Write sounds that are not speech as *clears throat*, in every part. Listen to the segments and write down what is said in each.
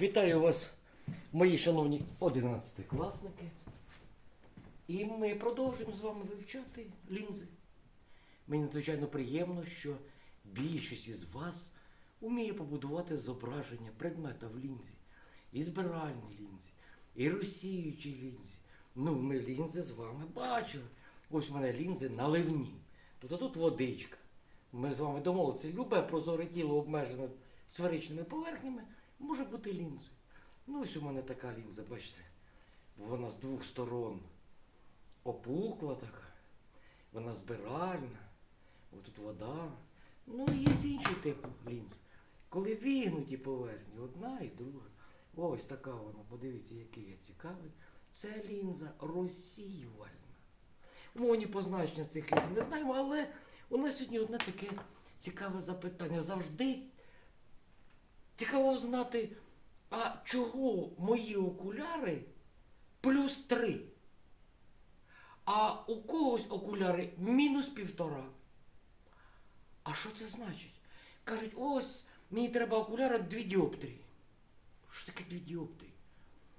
Вітаю вас, мої шановні одинадцятикласники. І ми продовжуємо з вами вивчати лінзи. Мені надзвичайно приємно, що більшість із вас вміє побудувати зображення предмета в лінзі, і збиральній лінзі, і розсіючій лінзі. Ну, ми лінзи з вами бачили. Ось у мене лінзи наливні. Тобто тут водичка. Ми з вами домовилися, любе прозоре тіло обмежене сферичними поверхнями може бути лінзою. Ну, ось у мене така лінза, бачите, вона з двох сторон опукла така, вона збиральна, отут вода. Ну і є інший тип лінз. Коли вігнуті поверхні, одна і друга. Ось така вона, подивіться, який я цікавий. Це лінза розсіювальна. Мовні позначення цих лінз не знаємо, але у нас сьогодні одне таке цікаве запитання. Завжди цікаво знати, а чого мої окуляри плюс три, а у когось окуляри мінус півтора. А що це значить? Кажуть, ось мені треба окуляри дві діоптрії. Що таке дві діоптрії?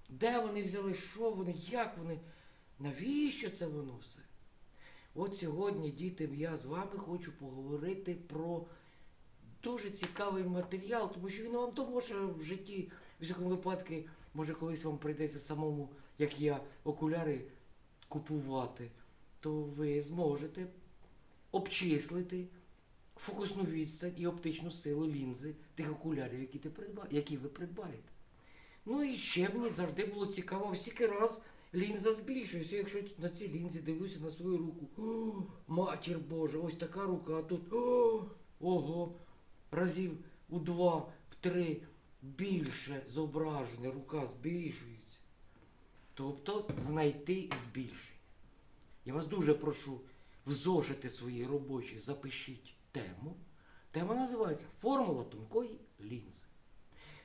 Де вони взяли, що вони, як вони? Навіщо це воно все? От сьогодні, діти, я з вами хочу поговорити про дуже цікавий матеріал, тому що він вам допоможе в житті, в всякому випадку, може колись вам прийдеться самому, як я, окуляри купувати, то ви зможете обчислити фокусну відстань і оптичну силу лінзи тих окулярів, які, ти придба... які ви придбаєте. Ну і ще мені завжди було цікаво, всякий раз лінза збільшується. Якщо на цій лінзі дивлюся на свою руку, о, матір Божа, ось така рука, а тут о, ого, разів у два, в три більше зображення, рука збільшується. Тобто знайти збільшення. Я вас дуже прошу в зошити свої робочі запишіть тему. Тема називається Формула тонкої лінзи.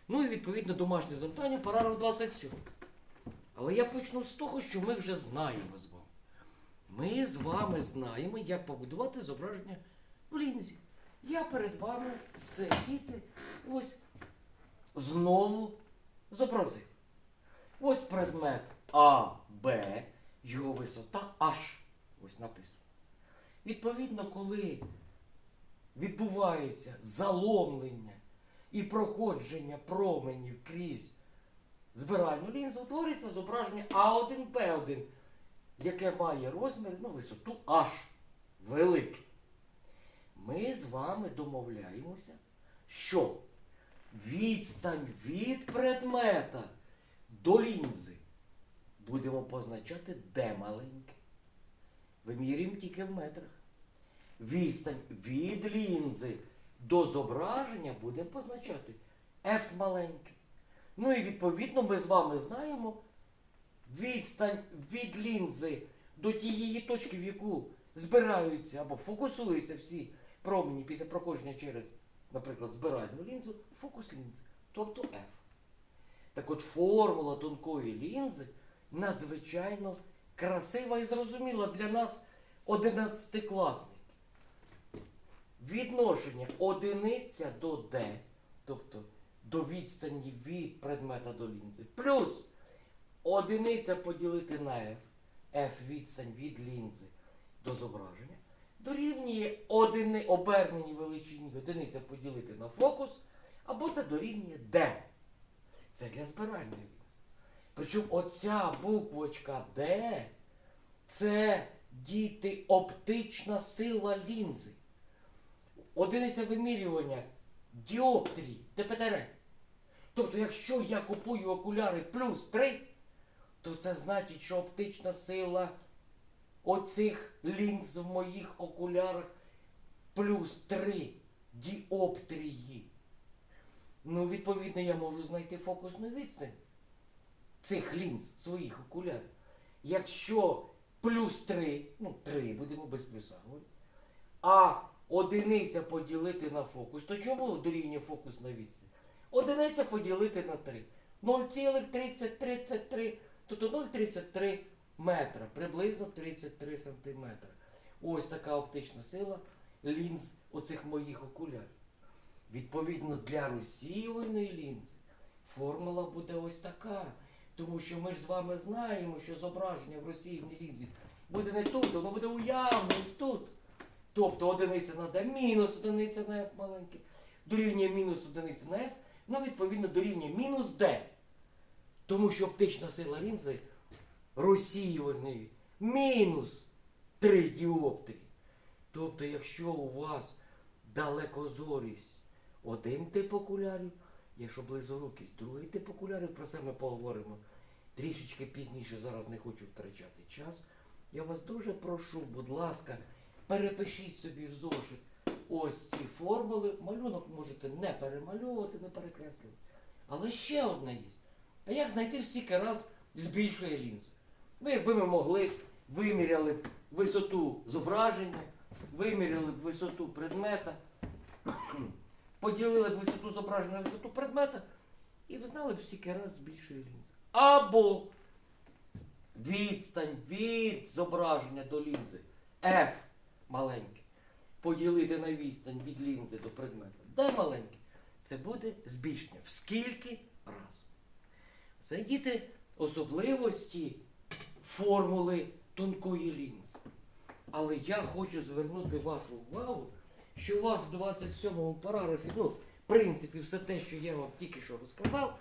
Ну і відповідно домашнє завдання, параграф 27. Але я почну з того, що ми вже знаємо з вами. Ми з вами знаємо, як побудувати зображення в лінзі. Я перед вами це діти ось знову зобразив. Ось предмет А, Б, його висота H. Ось написано. Відповідно, коли відбувається заломлення і проходження променів крізь збиральну лінзу, утворюється зображення А1, Б1, яке має розмір, ну, висоту H великий. Ми з вами домовляємося, що відстань від предмета до лінзи будемо позначати де маленьке. Вимірюємо тільки в метрах. Відстань від лінзи до зображення будемо позначати F маленьке. Ну і відповідно ми з вами знаємо відстань від лінзи до тієї точки, в яку збираються або фокусуються всі промені після проходження через, наприклад, збиральну лінзу, фокус лінзи, тобто F. Так от формула тонкої лінзи надзвичайно красива і зрозуміла для нас 11-класників. Відношення одиниця до D, тобто до відстані від предмета до лінзи, плюс одиниця поділити на F, F відстань від лінзи до зображення, дорівнює одини, оберненій величині одиниця поділити на фокус, або це дорівнює D. Це для збиральної лінзи. Причому оця буквочка D це діти оптична сила лінзи. Одиниця вимірювання діоптрії ДПТР. Тобто, якщо я купую окуляри плюс 3, то це значить, що оптична сила оцих лінз в моїх окулярах плюс 3 діоптрії. Ну, відповідно, я можу знайти фокусну відстань цих лінз своїх окулярів. Якщо плюс 3, ну 3 будемо без плюса а одиниця поділити на фокус, то чому дорівнює фокус на відстань? Одиниця поділити на 3. 0,3033, тобто 0,33 метра, приблизно 33 сантиметра. Ось така оптична сила лінз оцих моїх окулярів. Відповідно, для розсіювальної лінзи формула буде ось така. Тому що ми ж з вами знаємо, що зображення в Росії лінзі буде не тут, воно буде уявно ось тут. Тобто одиниця на d мінус одиниця на f маленьке, дорівнює мінус одиниця на f, ну відповідно дорівнює мінус d. Тому що оптична сила лінзи розсіюваної мінус 3 діоптрії. Тобто, якщо у вас далекозорість один тип окулярів, якщо близорукість другий тип окулярів, про це ми поговоримо трішечки пізніше, зараз не хочу втрачати час. Я вас дуже прошу, будь ласка, перепишіть собі в зошит ось ці формули. Малюнок можете не перемальовувати, не перекреслювати. Але ще одна є. А як знайти скільки раз збільшує лінза? Ну, якби ми могли, виміряли б висоту зображення, виміряли б висоту предмета, *clears throat* поділили б висоту зображення на висоту предмета, і ви знали б скільки раз збільшує лінза. Або відстань від зображення до лінзи F маленьке. Поділити на відстань від лінзи до предмета. D маленьке. Це буде збільшення. В скільки раз? Це діти особливості формули тонкої лінзи. Але я хочу звернути вашу увагу, що у вас в 27-му параграфі, ну, в принципі, все те, що я вам тільки що розказав,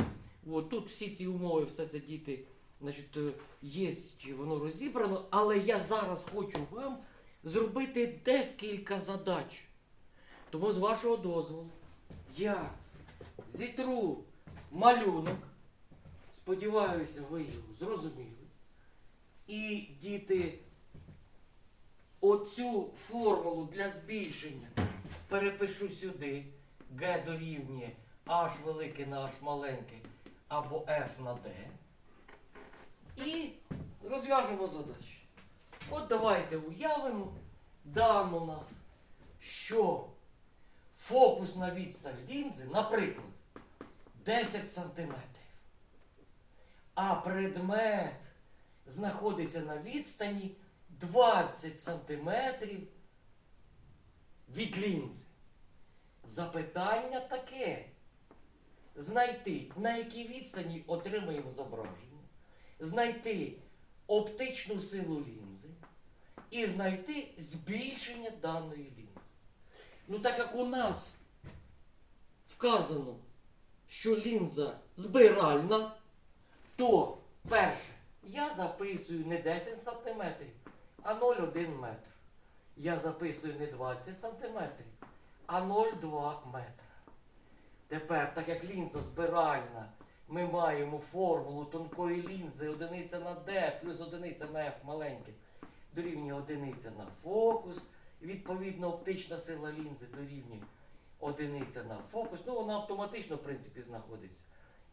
от тут всі ці умови, все це діти, значить, е, є, воно розібрано, але я зараз хочу вам зробити декілька задач. Тому з вашого дозволу я зітру малюнок. Сподіваюся, ви його зрозуміли. І діти, оцю формулу для збільшення перепишу сюди. Г дорівнює H велике на H маленьке або F на D. І розв'яжемо задачі. От давайте уявимо, дано у нас, що фокусна відстань лінзи, наприклад, 10 сантиметрів. А предмет знаходиться на відстані 20 сантиметрів від лінзи. Запитання таке. Знайти, на якій відстані отримаємо зображення, знайти оптичну силу лінзи і знайти збільшення даної лінзи. Ну, так як у нас вказано, що лінза збиральна, то перше, я записую не 10 см, а 0,1 метр. Я записую не 20 см, а 0,2 метра. Тепер, так як лінза збиральна, ми маємо формулу тонкої лінзи одиниця на D плюс одиниця на F маленьке дорівнює одиниця на фокус. Відповідно, оптична сила лінзи дорівнює одиниця на фокус. Ну, вона автоматично, в принципі, знаходиться.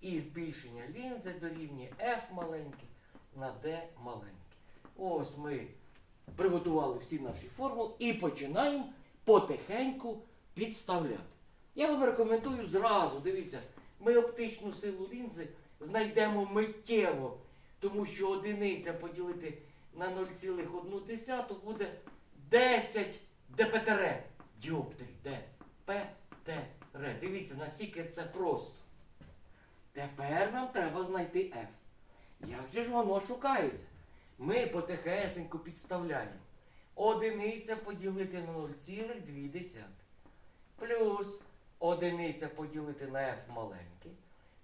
І збільшення лінзи дорівнює F маленьке на D маленьке. Ось ми приготували всі наші формули і починаємо потихеньку підставляти. Я вам рекомендую зразу, дивіться, ми оптичну силу лінзи знайдемо миттєво, тому що одиниця поділити на 0,1 буде 10 ДПТР. Діоптрій, Д. ПТР. Дивіться, наскільки це просто. Тепер нам треба знайти F. Як же ж воно шукається? Ми потихесеньку підставляємо. Одиниця поділити на 0,2. Плюс одиниця поділити на f маленьке.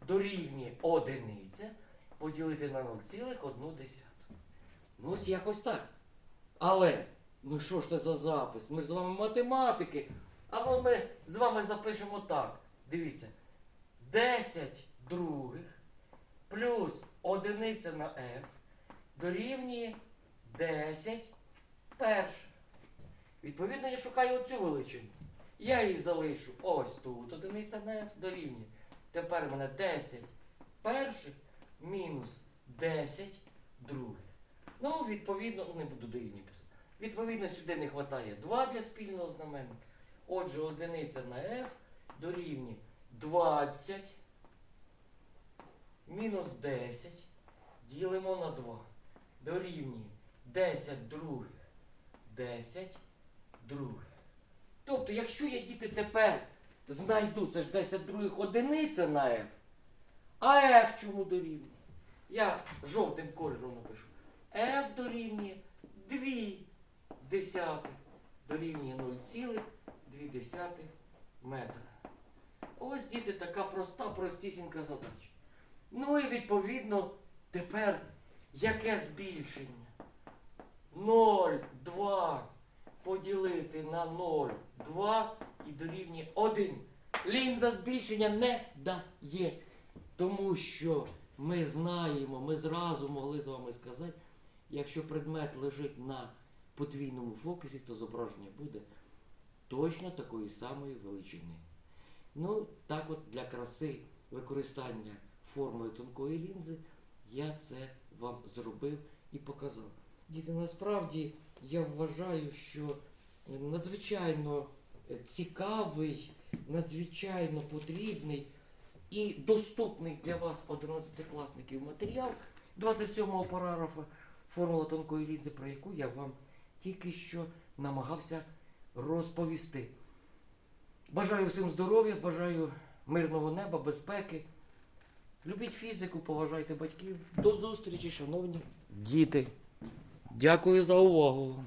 Дорівнює одиниця поділити на 0,1. Ну, ось якось так. Але, ну що ж це за запис? Ми ж з вами математики. Або ми з вами запишемо так. Дивіться. 10 других плюс одиниця на f дорівнює 10 перших. Відповідно, я шукаю оцю величину. Я її залишу ось тут. Одиниця на f дорівнює. Тепер в мене 10 перших мінус 10 других. Ну, відповідно, не буду дорівнює писати. Відповідно, сюди не вистачає 2 для спільного знаменника. Отже, одиниця на f дорівнює 20 мінус 10 ділимо на 2. Дорівнює 10 других. 10 других. Тобто, якщо я діти тепер знайду, це ж 10 других одиниця на f, А F чому дорівнює? Я жовтим кольором напишу. F дорівнює 2 десятих дорівнює 0,2 метра. Ось, діти, така проста, простісінька задача. Ну і відповідно тепер яке збільшення? 0,2 поділити на 0,2 і дорівнює 1. Лінза збільшення не дає. Тому що ми знаємо, ми зразу могли з вами сказати, якщо предмет лежить на подвійному фокусі, то зображення буде точно такої самої величини. Ну, так от для краси використання формою тонкої лінзи я це вам зробив і показав. Діти, насправді я вважаю, що надзвичайно цікавий, надзвичайно потрібний і доступний для вас 11-класників матеріал 27-го параграфа формула тонкої лінзи, про яку я вам тільки що намагався розповісти. Бажаю всім здоров'я, бажаю мирного неба, безпеки. Любіть фізику, поважайте батьків. До зустрічі, шановні діти. Дякую за увагу.